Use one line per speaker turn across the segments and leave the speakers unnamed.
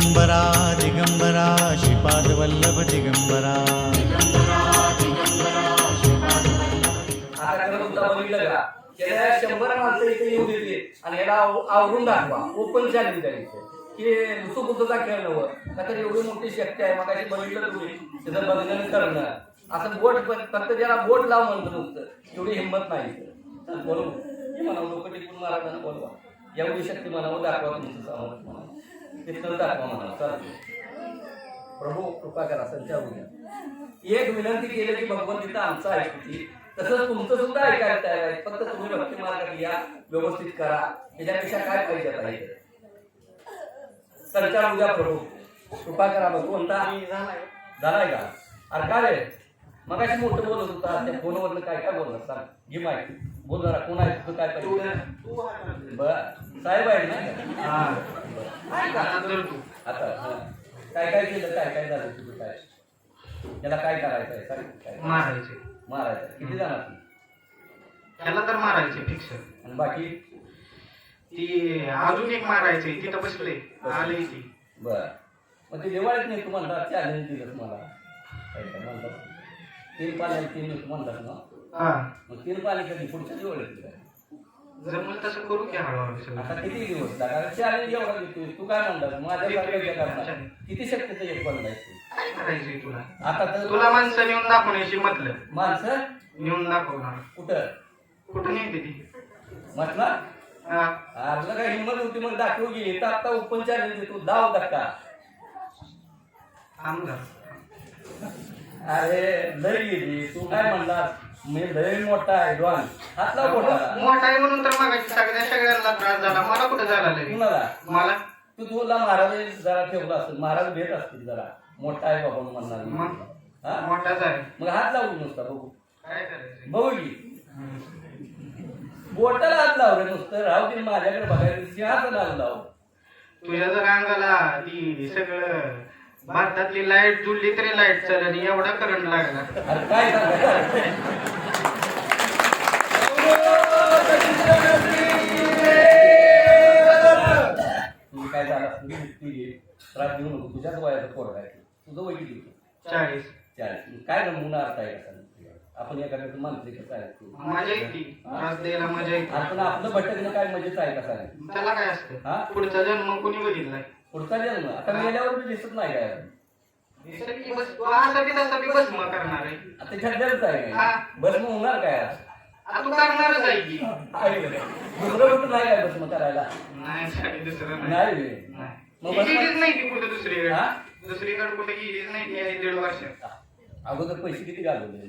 दिगंबरा दिगंबरा श्रीपादवल्लभ दिगंबरा.
शंभर माणसं इथे येऊ देते आणि याला आवरून दाखवा. ओपन चॅलेंज द्यायचं की लुसुबुद्धचा खेळ नवं का तर एवढी मोठी शक्ती आहे. मग बघितलं तुम्ही? त्याचं बंधन करणं असं बोट फक्त त्याला बोट लाव म्हणतो नुसतं. एवढी हिंमत नाही तर बोलू. हे म्हणावं लोक टिकून महाराजांना बोलवा. एवढी शक्ती म्हणावं दाखवा तुमचं सामर्थ म्हणावं तिथं दाखवा चालतं प्रभू कृपा करा संचार होऊ एक विनंती केली की भगवंत तिथं आमचं ऐकती तसंच तुमचं सुद्धा ऐकायला तयार आहे. फक्त तुम्ही भक्ती मार्गात या व्यवस्थित करा. त्याच्यापेक्षा काय पाहिजे आता संचार उद्या प्रभू. कृपा करा भगवंता झालाय का? अरे काय रे? मग अशी मोठं बोलत होता. त्या फोनवरनं काय काय बोलत सांग. घे माहिती बोल जरा. कोण आहे? तुझं काय पाहिजे बर. साहेब आहे ना? बरं. आहे का? आता. काय काय केलं? काय काय झालं तुझं काय? त्याला काय करायचं आहे? सांग काय?
मारायचे.
मारायचं. किती जाणार ती
त्याला तर मारायचे फिक्स
आणि बाकी?
ती अजून एक मारायचे तिथं बसले. आले ती.
बर. मग ते दिवाळीत नाही तू म्हणतात चॅलेंज दिलं तुम्हाला काय काय म्हणतात? तीन पाणी तीन म्हणतात ना
हा?
मग तीन पाणी कधी पुढच्या दिवाळीत काय
जमलं तसं करू की हळूहळू सगळं.
आता किती दिवस? लागणार चॅलेंज एवढा देतोय तू. काय म्हणतात माझ्या करणार किती शक्यता एक पण नाही
काय करायचंय तुला?
आता तर
तुला माणसं नेऊन दाखवण्याची मतलब.
माणसं?
नेऊन दाखवणार.
कुठं?
कुठं नेते ती
म्हटलं
हा.
आपलं काय हिंमत होती मग दाखवू तर आता ओपन चॅलेंज देतो दाव धक्का
आमदार
अरे लय गेली. तू काय म्हणलास? मी लय मोठा आहे डॉन हात लाव मोठा
मोठा आहे म्हणून तर मागायची सगळ्या सगळ्यांना त्रास झाला. मला कुठं झाला लगे?
कुणाला
मला?
तू तुला महाराज जरा ठेवला असेल महाराज भेट असतील जरा. मोठा आहे बाबा म्हणणार
मग?
हा?
मोठाच आहे.
मग हात लावू नुसता बघू.
काय करायचं?
बघू की बोटाला हात लाव रे नुसतं. राहू दे माझ्याकडे बघायचं सिंहाचं लावून लाव.
तुझ्या जर अंगाला ती सगळं भारतातली लाइट जुळली तरी लाइट चालेल आणि एवढा करंट लागला.
अरे काय काय झालं? असतं मी मुक्ती घे त्रास देऊ नको तुझ्याच वयाचं पोरग आहे तुझं वय किती?
चाळीस.
चाळीस. काय नमुना अर्थ आहे आपण एखाद्याचं मानसिक कसं आहे ते?
मजा येते. त्रास द्यायला मजा येते.
आपण आपलं भटकणं काय मजेच आहे का सांग
त्याला काय
हा?
असतं पुढचा जन्म कोणी बघितलाय?
पुढचा जन्म आता मेल्यावर बी दिसत नाही काय
बस तो करणार आहे
आता आहे
हा.
बस मग होणार काय
आता तू करणारच आहे की
आहे का? दुसरं कुठं नाही काय बस मग करायला
नाही दुसरं नाही
नाही बे.
नाही.
मग
ती
बस-
गेलीच नाही ती कुठे दुसरीकडे
हा?
दुसरीकडे कुठे गेलीच नाही ती आहे दीड वर्ष
अगोदर पैसे किती घालवले?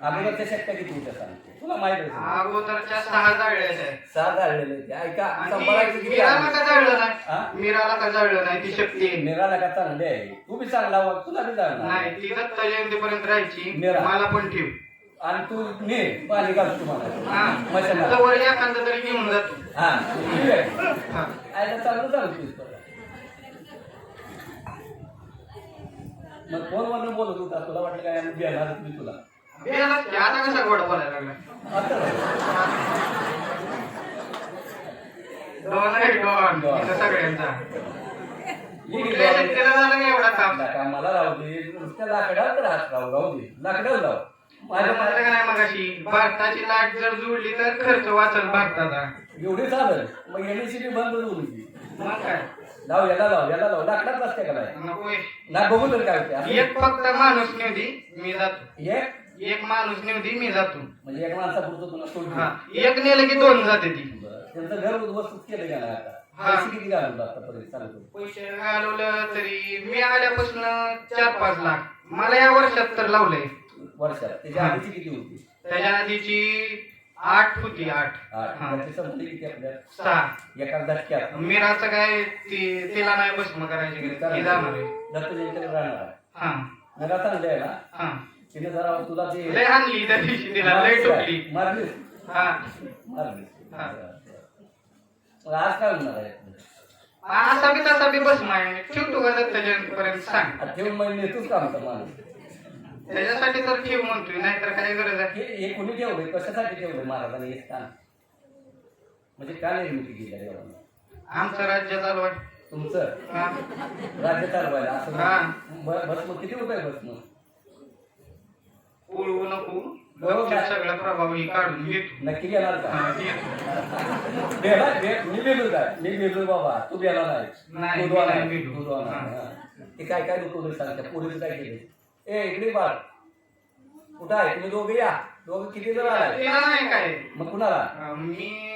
अगोदरच्या शक्य किती होत्या सांग? तुला माहीत आहे
अगोदरच्या सहा जाळल्याच आहे
सहा झालेले ते ऐका
आणि
सांभाळायचं किती
मीराला? का जाळलं
हा?
नाही मीराला का जाळलं नाही? ती शक्ती. आहे.
का चांगले आहे? तू बी चांगला वाग. तुला बी चांगला
नाही ती दत्त जयंतीपर्यंत राहायची.
मीरा.
मला पण ठेव.
आणि तू ने पाणी घालतो मला
हा.
मशाला
जवळ एखादा तरी घेऊन जातो
हा. ठीक आहे.
हा.
आयला चांगलं तुला. मग फोनवरनं बोलत होता. तुला वाटलं काय आम्ही घेणार मी तुला?
आता कसा गोड बोलायला लागला?
आता
डॉन आहे डॉन इथं सगळ्यांचा.
ये की
कुठल्या शक्तीला झाला का एवढा ताप?
लाका मला राहू दे नुसत्या लाकडावर राहत राहू राहू दे. लाकडावर राहू
माझ्या
माझ्या
म्हणलं का नाही मगाशी? भारताची लाट जर जुळली तर खर्च वाचल भारताचा.
एवढी चालेल मग एमएससीबी बंद होऊन
मग काय?
लाव याला लाव याला लाव. लाकडात नसते का नाही? ना बघू तर काय होते
एक फक्त माणूस नेवदी मी जातो.
एक?
एक माणूस नेवदी मी जातो.
म्हणजे एक माणसापुरतं तुला सोडून
हा एक नेलं की दोन जाते ती.
बरं. त्यांचं घर उद्ध्वस्त केलं नाही आता.
हा.
पैसे किती घालवलं आतापर्यंत चालू
पैसे घालवलं तरी मी आल्यापासून चार पाच लाख. मला या वर्षात तर लावलंय.
वर्षात. त्याच्या आधीची किती होती?
त्याच्या आधीची आठ होती आठ.
आठ.
हा.
त्याची संपली किती आपल्या?
सहा.
एका धक्क्यात
मीराचं काय ती तिला नाही भस्म करायची. गरज. ती जाणार आहे.
दत्त जयंतीला राहणार.
हा.
मला चांगले आहे ना?
हा.
तिने जरा तुला ते
लय हाणली त्या दिवशी तिला लय टोकली
मारली
हा.
मारली
हा.
मग आज काय होणार आहे?
असा बी तसा बी भस्म आहे ठेवतो का दत्त जयंतीपर्यंत सांग.
आता ठेवून मग नेतोच का आमचा माणूस
त्याच्यासाठी तर ठेव म्हणतोय नाहीतर काय गरज आहे?
हे हे कोणी ठेवलंय? कशासाठी ठेवलंय महाराजांनी? हे म्हणजे काय निर्मिती केली आहे देवाने?
आमचं राज्य चालू आहे.
तुमचं?
हा.
राज्य चालवायला असं
हा.
ब- भस्म किती रुपये भस्म
नको.
बरोबर.
सगळा प्रभाव ही काढून घेतो.
नक्की घेणार का?
हा, घेतो.
बेला बे- मी बेलो काय मी बेलो बाबा. तू बेला नाही.
नाही,
तू
मी
दोन
नाही
आहे.
बेलो.
तू दोन आहे. हा. ते काय काय दुखवलं सांगते? पोलीस काय केले? ए इकडे बाळ. कुठं आहे? तुम्ही दोघे या. दोघं किती जण आलाय?
तिला नाही काय.
मग कुणाला?
अं, मी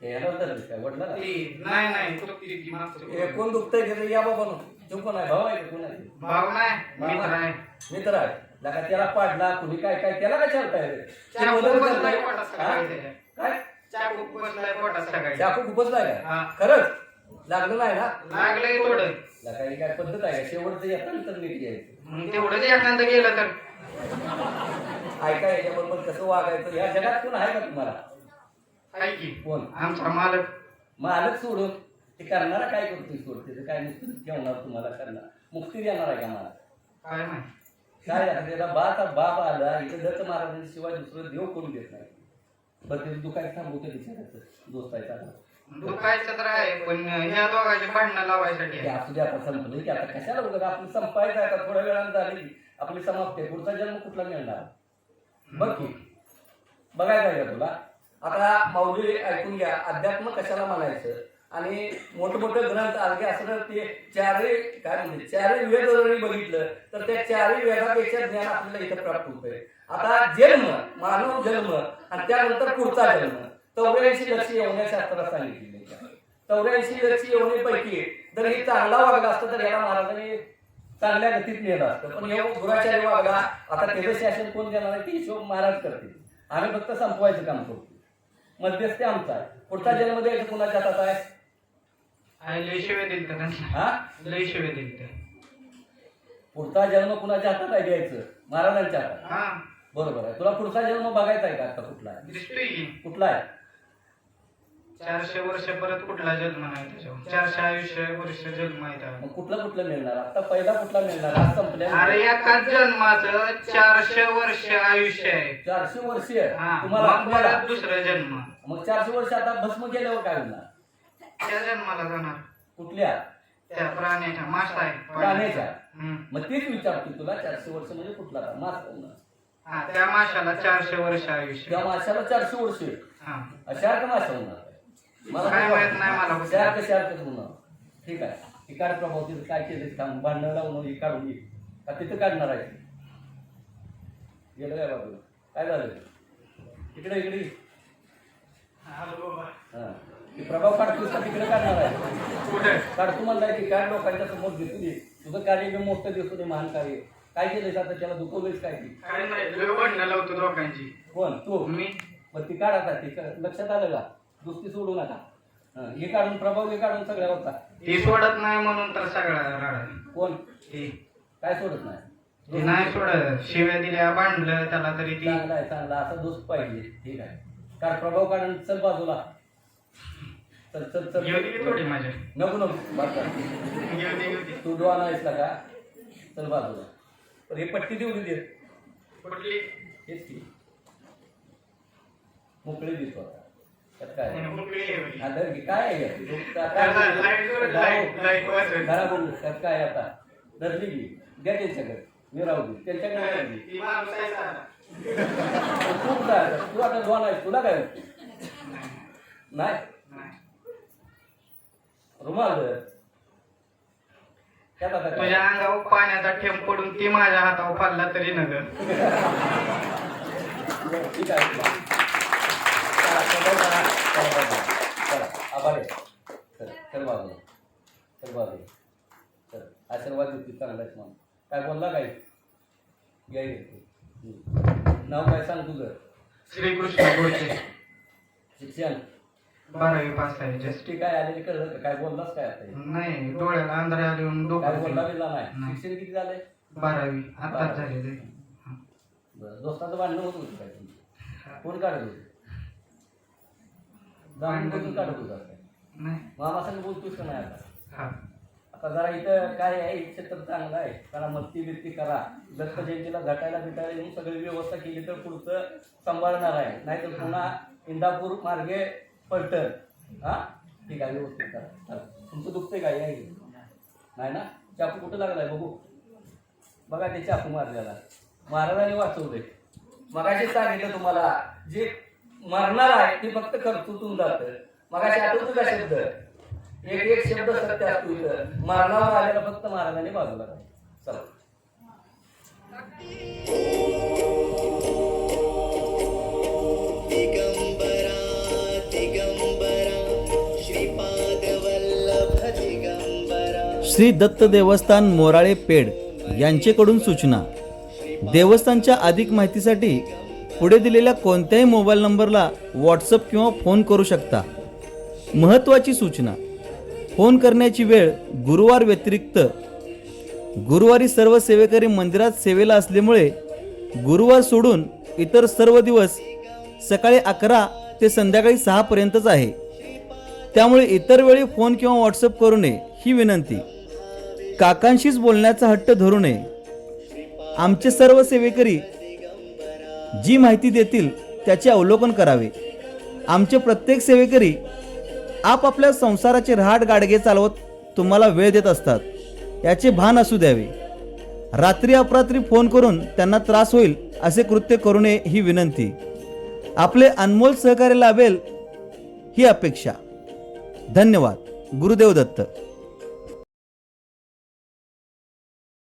ह्याला तर काय?
ती नाही नाही तो ती- ती मागचं.
कोण दुखतंय? त्याचं या बाबा नो तो कोण आहे? भाऊ आहे का? कोण आहे?
भाऊ नाही मित्र आहे.
मित्र आहे. लका त्याला पाडला कुणी काय काय त्याला काय चालताय रे? ते
चाकू
मदत
बसलाय
करतंय.
पोटात
हा?
सकाळी त्याच्या.
काय?
चाकू बसलाय पोटात सकाळी
चाकू खुपसलाय
हा.
काय खरंच? लागलं नाही ना?
लागलंय थोडं.
ही काय पद्धत आहे का? शेवटचं येतं तर नीट यायचं
मग तेवढंच एखादं गेलं तर.
ऐका याच्याबरोबर कसं वागायचं? या जगात कोण आहे का तुम्हाला?
आहे की.
कोण?
आमचा मालक.
मालक सोडून? ते करणारा काय करतोय सोड? त्याचं काय नुसतं ठेवणार तुम्हाला करणार? मुक्ती देणार आहे का मला
काय नाही
काय झालं त्याला बाचा बाप आला इथं दत्त महाराजांशिवाय दुसरं देव करून देत नाही? बरं ते दुकान थांबवतं विचारायचं? दोस्त आहे चांगला.
दुखायचं तर आहे पण ह्या दोघांची भांडणं लावायसाठी
ते
आहे.
असू दे आता संपलं. की आता कशाला बघत आपण संपायचं आहे आता थोड्या वेळानं झाली. आपली समाप्ती आहे. पुढचा जन्म कुठला मिळणार? बघ की. बघायचं आहे का तुला? आता माऊली ऐकून घ्या. अध्यात्म कशाला म्हणायचं? आणि मोठमोठे ग्रंथ अर्घे असं ते चारही काय म्हणते चारही वेद जरी बघितलं तर त्या चारही वेदापेक्षा ज्ञान आपल्याला इथं प्राप्त होतंय. आता जन्म मानव जन्म आणि त्यानंतर पुढचा जन्म. चौऱ्याऐंशी लक्ष येवण्याशास्त्रात सांगितले चौऱ्याऐंशी लक्ष येवणीपैकी जर हे चांगला वागला असतं तर याला महाराजांनी चांगल्या गतीत नेलं असतं. पण हे गुराचार्य वागला आता त्याचं शासन कोण देणार आहे? ते हिशोब महाराज करतील. आम्ही फक्त संपवायचं काम करतो मध्यस्थी आमचा आहे. पुढचा जन्म द्यायचं कुणाच्या हातात आहे?
लय शिवे दिल तर त्यांना.
हा?
लय शिवे दिल तर
पुढचा जन्म कुणाच्या हातात आहे द्यायचं महाराजांच्या हातात.
हा.
बरोबर आहे. तुला पुढचा जन्म बघायचा आहे का आता कुठला आहे?
दिसतोय की.
कुठला आहे?
चारशे वर्ष परत कुठला जन्म नाही त्याच्यावर. चारशे आयुष्य वर्ष जन्म आहे त्यावर.
मग कुठला कुठला मिळणार? आता पहिला कुठला मिळणार? आज संपल्या.
अरे एकाच जन्माचं चारशे वर्ष आयुष्य आहे.
चारशे वर्ष.
हा.
तुम्हाला
मग
आपल्याला-
परत दुसरा जन्म.
मग चारशे वर्ष आता भस्म केल्यावर काय होणार?
त्या जन्माला जाणार.
कुठल्या?
त्या प्राण्याच्या मासा आहे
प्राण्याच्या?
हम्म.
मग तेच विचारतो तुला चारशे वर्ष म्हणजे कुठला? मास होणार.
हा त्या माशाला चारशे वर्ष आयुष्य.
त्या माशाला चारशे वर्ष.
हा.
अशा का मासा होणार.
काय माहीत नाही मला कुठलं.
शार्क शार्कच होणार. ठीक आहे. हे काढ प्रभाव तिथं काय केलं काम? भांडणं लावून हे काढून घे. का तिथं काढणार आहे. गेलं काय बाबू? काय झालं? इकडे इकडे ये. हा प्रभाव काढतोस का तिकडे काढणार आहे? काढतो म्हणलाय की काय लोकांच्या समोर दिसू दे तुझं कार्य बी मोठं दिसू दे महान कार्य. काय केलंयस आता? त्याला दुखवलंयस काय की
दोघांची.
कोण? तू?
मी.
मग ती काढ आता ती लक्षात आलं का? दुसरी सोडू नका. हं, हे काढून प्रभाव हे काढून सगळ्या होता.
ती सोडत नाही म्हणून तर सगळा राडा
कोण? काय सोडत नाही?
ती नाही सोडत. शिव्या दिल्या भांडलं त्याला तरी
चांगला आहे चांगला असा दोस्त पाहिजे. ठीक आहे. काढ प्रभाव काढून चल बाजूला. चल चल चल.
घेऊ दे थोडी माझ्या.
नको नको. बात
दे दे
तू डोळा नाहीस का? चल बाजूला पण हे पट्टी देऊ दे.
कुठली?
हेच की. मोकळी दिसतो आता. त्यात काय आहे?
बाई.
हा, धर. काय आहे यात? तू का- काय-. घरा त्यात काय आहे आता? धरली की. द्या त्यांच्याकडे. मी राहू दे. त्यांच्याकडे राहू दे.
ती आहे साधा.
तू आता दोन आहे तुला काय नाही. रुमाल. धर त्यात आता काय?
तुझ्या अंगावर पाण्याचा थेंब पडून ती माझ्या हातावर फाडला तरी नग.
ठीक आहे. चला, चला, चला, चला, चला, चला, आभार आहे. चल चल बाजूला चल बाजूला चल आशीर्वाद देते काय बोलला काय? घ्या घे. हम्म. नाव काय सांग तुझं?
श्रीकृष्ण
शिक्षण.
बारावी पास आहे जस्ट
एसटी काय आलेली कळलं का? काय बोललास काय आता? हे?
नाही डोळ्याला अंधारा येऊन
काय बोलला
डोकं
बिलला नाही?
नाही.
शिक्षण किती झालंय
बारावी आताच झालेले.
बरं दोस्ताचं भांडणं होत होतं काय तुमचं? कोण काढत होतं? बघून काढत होता काय
नाही.
मामा संग बोलतोस का नाही आता?
हा.
आता जरा इथं काय आहे क्षेत्र चांगलं आहे. जरा मस्ती बिस्ती करा. दत्त जयंतीला झटायला बिटायला येऊन सगळी व्यवस्था केली तर पुढचं सांभाळणार आहे. नाहीतर पुन्हा इंदापूर मार्गे पलटल हा? ठीक आहे व्यवस्थित करा चला. तुमचं दुखतंय काय आहे नाही ना? चाकू कुठं लागलाय बघू. बघा ते चाकू मारलेला. महाराजाने वाचवलंय. मगाशी सांगितलं तुम्हाला जे मरणार आहे ते फक्त खर्चूतून जात. मगाशी आठवतो का शब्द? एक एक शब्द सत्य असतो इथं मरणावर आलेला फक्त महाराजाने बाजूला चला.
श्री दत्त देवस्थान मोराळे पेड यांचेकडून सूचना. देवस्थानच्या अधिक माहितीसाठी पुढे दिलेल्या कोणत्याही मोबाईल नंबरला व्हॉट्सअप किंवा फोन करू शकता. महत्त्वाची सूचना. फोन करण्याची वेळ गुरुवार व्यतिरिक्त. गुरुवारी सर्व सेवेकरी मंदिरात सेवेला असल्यामुळे गुरुवार सोडून इतर सर्व दिवस सकाळी अकरा ते संध्याकाळी सहापर्यंतच आहे. त्यामुळे इतर वेळी फोन किंवा व्हॉट्सअप करू नये ही विनंती. काकांशीच बोलण्याचा हट्ट धरू नये. आमचे सर्व सेवेकरी जी माहिती देतील त्याचे अवलोकन करावे. आमचे प्रत्येक सेवेकरी आपापल्या संसाराचे रहाट गाडगे चालवत तुम्हाला वेळ देत असतात. याचे भान असू द्यावे. रात्री अपरात्री फोन करून त्यांना त्रास होईल असे कृत्य करू नये ही विनंती. आपले अनमोल सहकार्य लाभेल ही अपेक्षा. धन्यवाद. गुरुदेव दत्त.